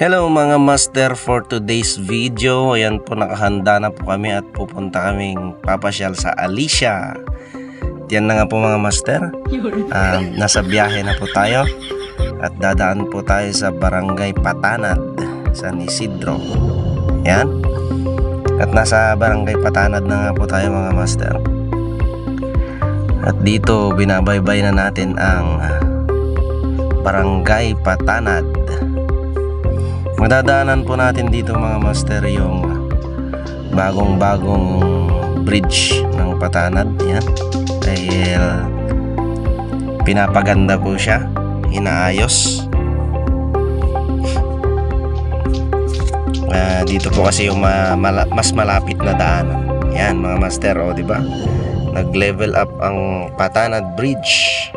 Hello mga master for today's video. Ayan po nakahanda na po kami at pupunta kaming papasyal sa Alicia. Yan na nga po mga master. Ah, nasa biyahe na po tayo at dadaan po tayo sa Barangay Patanad, San Isidro. Yan. At nasa Barangay Patanad na nga po tayo mga master. At dito binabaybay na natin ang Barangay Patanad. Madadaanan po natin dito mga master yung bagong-bagong bridge ng Patanad. Yan. Dahil pinapaganda po siya. Inaayos. Ah, dito po kasi yung ma- mala- mas malapit na daanan. Yan mga master, o di ba? Nag-level up ang Patanad Bridge.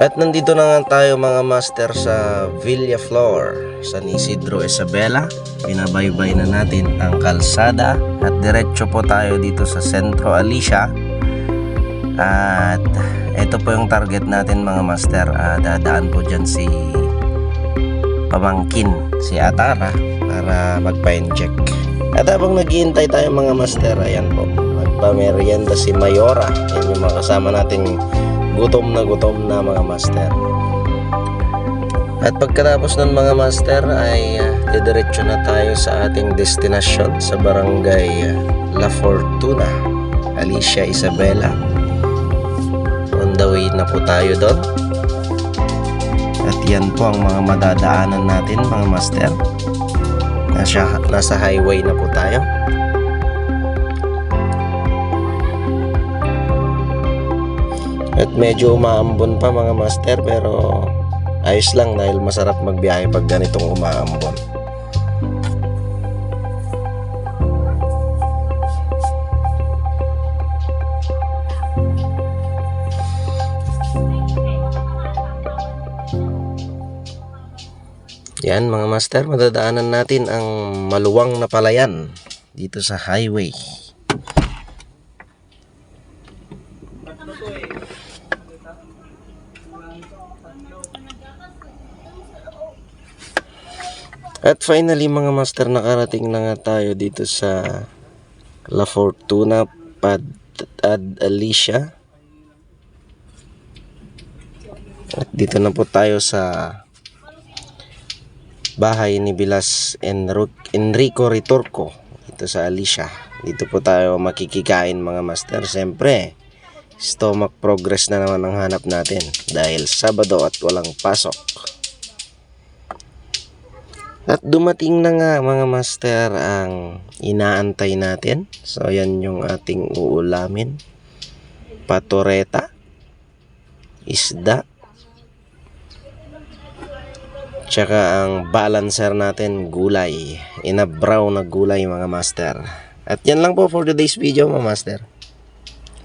At nandito na nga tayo mga master sa Villa Flor, San Isidro Isabela. Binabaybay na natin ang kalsada at diretso po tayo dito sa Centro Alicia. At ito po yung target natin mga master. Ah, dadaan po dyan si pamangkin, si Atara para magpa-inject. At habang naghihintay tayo mga master, ayan po, magpamerienda si Mayora. Yan yung mga kasama nating gutom na gutom na mga master. At pagkatapos ng mga master ay uh, didiretso na tayo sa ating destinasyon sa barangay ah, La Fortuna, Alicia Isabela. On the way na po tayo doon. At yan po ang mga madadaanan natin mga master. Nasa, nasa highway na po tayo. At medyo umaambon pa mga master pero ayos lang dahil masarap magbiyahe pag ganitong umaambon. Yan mga master, madadaanan natin ang maluwang na palayan dito sa highway. At finally mga master, nakarating na nga tayo dito sa La Fortuna Pad Ad Alicia. At dito na po tayo sa bahay ni Bilas Enrico Ritorco dito sa Alicia. Dito po tayo makikikain mga master. Siyempre, stomach progress na naman ang hanap natin dahil Sabado at walang pasok. At dumating na nga mga master ang inaantay natin. So yan yung ating uulamin. Patoreta. Isda. Tsaka ang balancer natin gulay. Inabraw na gulay mga master. At yan lang po for today's video mga master.